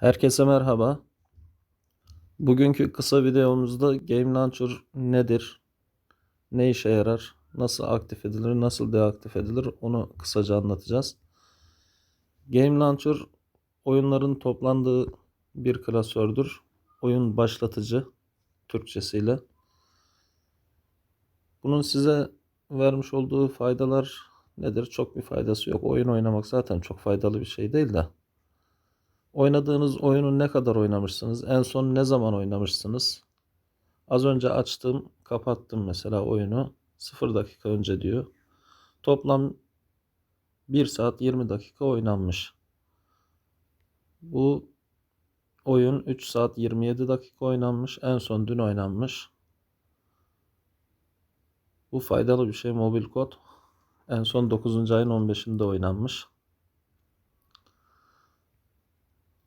Herkese merhaba. Bugünkü kısa videomuzda Game Launcher nedir? Ne işe yarar? Nasıl aktif edilir? Nasıl deaktif edilir? Onu kısaca anlatacağız. Game Launcher oyunların toplandığı bir klasördür. Oyun başlatıcı Türkçesiyle. Bunun size vermiş olduğu faydalar nedir? Çok bir faydası yok. Oyun oynamak zaten çok faydalı bir şey değil de. Oynadığınız oyunu ne kadar oynamışsınız? En son ne zaman oynamışsınız? Az önce açtım, kapattım mesela oyunu. 0 dakika önce diyor. Toplam 1 saat 20 dakika oynanmış. Bu oyun 3 saat 27 dakika oynanmış. En son dün oynanmış. Bu faydalı bir şey mobil kod. En son 9. ayın 15'inde oynanmış.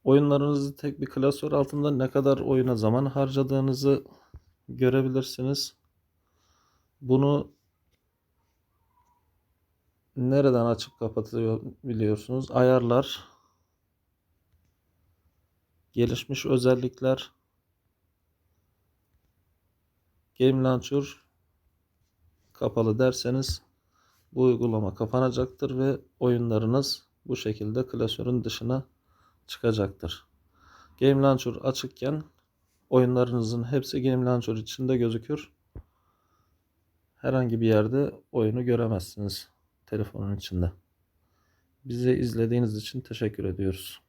Oyunlarınızı tek bir klasör altında ne kadar oyuna zaman harcadığınızı görebilirsiniz. Bunu nereden açıp kapatıyor biliyorsunuz. Ayarlar, gelişmiş özellikler, Game Launcher kapalı derseniz bu uygulama kapanacaktır ve oyunlarınız bu şekilde klasörün dışına çıkacaktır. Game Launcher açıkken oyunlarınızın hepsi Game Launcher içinde gözükür. Herhangi bir yerde oyunu göremezsiniz telefonun içinde. Bizi izlediğiniz için teşekkür ediyoruz.